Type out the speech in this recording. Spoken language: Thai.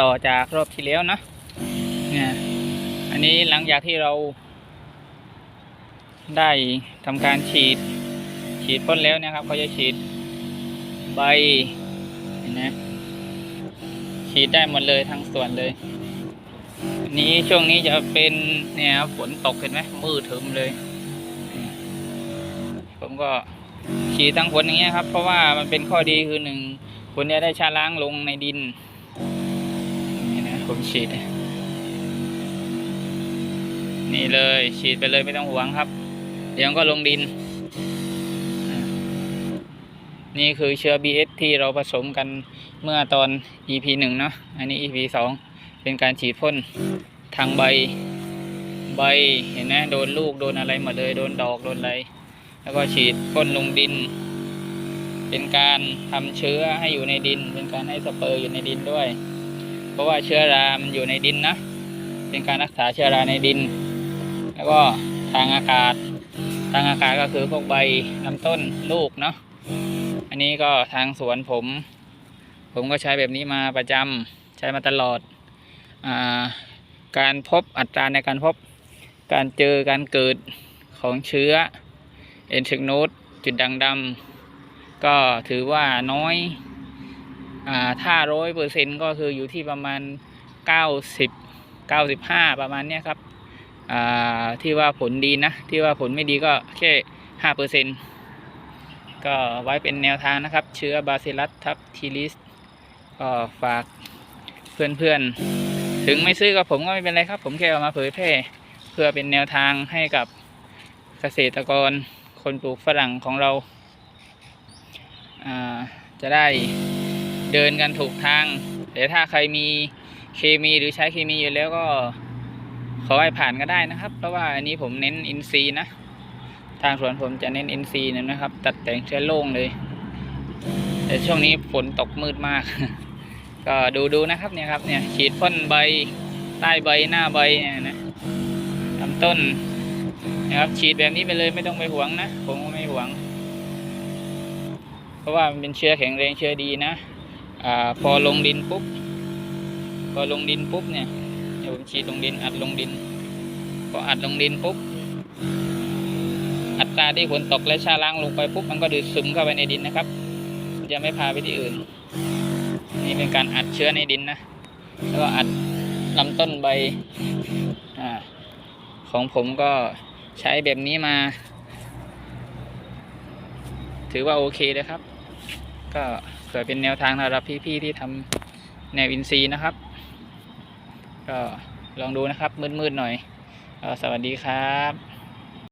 ต่อจากรอบที่แล้วนะเนี่ยอันนี้หลังจากที่เรา ได้ทำการฉีด ฉีดพ่นแล้วนะครับเขาจะฉีดใบเห็นไหมฉีดได้หมดเลยทั้งส่วนเลยนนี้ช่วงนี้จะเป็นเนี่ยครับฝนตกเห็นไหมมืดทึมเลย ผมก็ฉีดทั้งฝนอย่างเงี้ยครับ เพราะว่ามันเป็นข้อดีคือหนึ่งฝนจะได้ชะล้างลงในดิน ผมฉีด นี่เลยฉีดไปเลยไม่ต้องหวงครับ เดี๋ยวก็ลงดิน นี่คือเชื้อ BS ที่เราผสมกันเมื่อตอน EP หนึ่งเนาะอันนี้ EP สองเป็นการฉีดพ่นทางใบใบเห็นไหมโดนลูกโดนอะไรหมดเลยโดนดอกโดนอะไร แล้วก็ฉีดพ่นลงดิน เป็นการทำเชื้อให้อยู่ในดิน เป็นการให้สเปอร์อยู่ในดินด้วย เพราะว่าเชื้อรามันอยู่ในดินนะ เป็นการรักษาเชื้อราในดิน แล้วก็ทางอากาศ ทางอากาศก็คือพวกใบลำต้นลูกเนาะ อันนี้ก็ทางสวนผม ผมก็ใช้แบบนี้มาประจำใช้มาตลอดอาการพบอัตราในการพบการเจอการเกิดของเชื้อเอนเทกโนดจุดด่างดำก็ถือว่าน้อย ถ้าร้อยเปอร์เซ็นก็คืออยู่ที่ประมาณเก้าสิบเก้าสิบห้าประมาณเนี้ยครับที่ว่าผลดีนะ ที่ว่าผลไม่ดีก็แค่ห้าเปอร์เซ็นก็ไว้เป็นแนวทางนะครับ เชื้อบาซิลัสทับทีลิสก็ฝากเพื่อนๆ ถึงไม่ซื้อกับผมก็ไม่เป็นไรครับ ผมแค่เอามาเผยแพร่เพื่อเป็นแนวทางให้กับเกษตรกรคนปลูกฝรั่งของเราจะได้ เดินกันถูกทางแต่ถ้าใครมีเคมีหรือใช้เคมีอยู่แล้วก็ขอให้ผ่านก็ได้นะครับ เพราะว่าอันนี้ผมเน้นอินซีนะ ทางสวนผมจะเน้นอินซีนะครับ ตัดแต่งเชื้อโล่งเลย แต่ช่วงนี้ฝนตกมืดมาก ก็ดูดูนะครับเนี่ยครับเนี่ยฉีดพ่นใบใต้ใบหน้าใบเนี่ยนะลำต้นนะครับฉีดแบบนี้ไปเลยไม่ต้องไปหวงนะ ผมก็ไม่หวง เพราะว่ามันเป็นเชื้อแข็งแรงเชื้อดีนะ อพอลงดินปุ๊บพอลงดินปุ๊บเนี่ยเดี๋ยวผมฉีดลงดินอัดลงดินพออัดลงดินปุ๊บอัตราที่ฝนตกและชาล้างลงไปปุ๊บมันก็ดูดซึมเข้าไปในดินนะครับมันจะไม่พาไปที่อื่น นี่เป็นการอัดเชื้อในดินนะแล้วก็อัดลำต้นใบอของผมก็ใช้แบบนี้มา ถือว่าโอเคเลยครับ ก็เผื่อเป็นแนวทางสำหรับพี่ๆที่ทำแนวอินซีนะครับ ก็ลองดูนะครับมืดๆหน่อยสวัสดีครับ